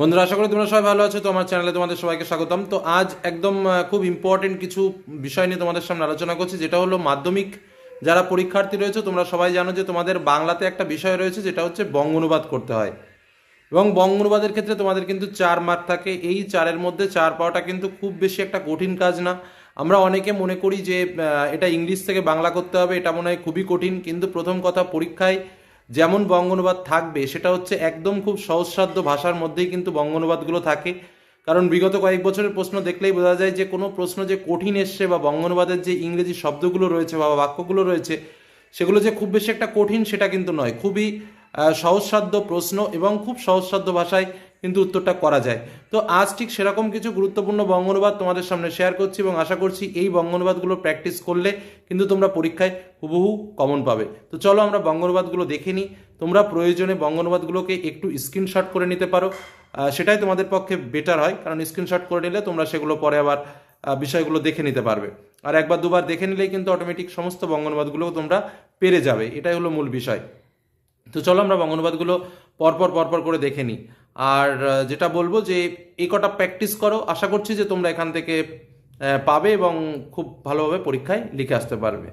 বন্ধুরা, আশা করি তোমরা সবাই ভালো আছো। তো আমার চ্যানেলে তোমাদের সবাইকে স্বাগতম। তো আজ একদম খুব ইম্পর্টেন্ট কিছু বিষয় নিয়ে তোমাদের সামনে আলোচনা করছি, যেটা হলো মাধ্যমিক। যারা পরীক্ষার্থী রয়েছে, তোমরা সবাই জানো যে তোমাদের বাংলাতে একটা বিষয় রয়েছে, যেটা হচ্ছে বঙ্গ অনুবাদ করতে হয়। এবং বঙ্গ অনুবাদের ক্ষেত্রে তোমাদের কিন্তু চার মার্ক থাকে। এই চারের মধ্যে চার পাওয়াটা কিন্তু খুব বেশি একটা কঠিন কাজ না। আমরা অনেকে মনে করি যে এটা ইংলিশ থেকে বাংলা করতে হবে, এটা মনে হয় খুবই কঠিন। কিন্তু প্রথম কথা, পরীক্ষায় যেমন বঙ্গনুবাদ থাকবে, সেটা হচ্ছে একদম খুব সহজসাধ্য ভাষার মধ্যেই কিন্তু বঙ্গনুবাদগুলো থাকে। কারণ বিগত কয়েক বছরের প্রশ্ন দেখলেই বোঝা যায় যে, কোনো প্রশ্ন যে কঠিন এসছে বা বঙ্গনুবাদের যে ইংরেজি শব্দগুলো রয়েছে বা বাক্যগুলো রয়েছে, সেগুলো যে খুব বেশি একটা কঠিন সেটা কিন্তু নয়। খুবই সহজসাধ্য প্রশ্ন এবং খুব সহজসাধ্য ভাষায় কিন্তু উত্তরটা করা যায়। তো আজ ঠিক সেরকম কিছু গুরুত্বপূর্ণ বঙ্গ অনুবাদ তোমাদের সামনে শেয়ার করছি এবং আশা করছি এই বঙ্গ অনুবাদগুলো প্র্যাকটিস করলে কিন্তু তোমরা পরীক্ষায় হুবহু কমন পাবে। তো চলো আমরা বঙ্গ অনুবাদগুলো দেখে নিই। তোমরা প্রয়োজনে বঙ্গ অনুবাদগুলোকে একটু স্ক্রিনশট করে নিতে পারো। সেটাই তোমাদের পক্ষে বেটার হয়, কারণ স্ক্রিনশট করে নিলে তোমরা সেগুলো পরে আবার বিষয়গুলো দেখে নিতে পারবে। আর একবার দুবার দেখে নিলেই কিন্তু অটোমেটিক সমস্ত বঙ্গ অনুবাদগুলো তোমরা পেরে যাবে। এটাই হলো মূল বিষয়। তো চলো আমরা বঙ্গনুবাদগুলো পরপর পরপর করে দেখে নিই। আর যেটা বলব যে এই কটা প্র্যাকটিস করো, আশা করছি যে তোমরা এখান থেকে পাবে এবং খুব ভালোভাবে পরীক্ষায় লিখে আসতে পারবে।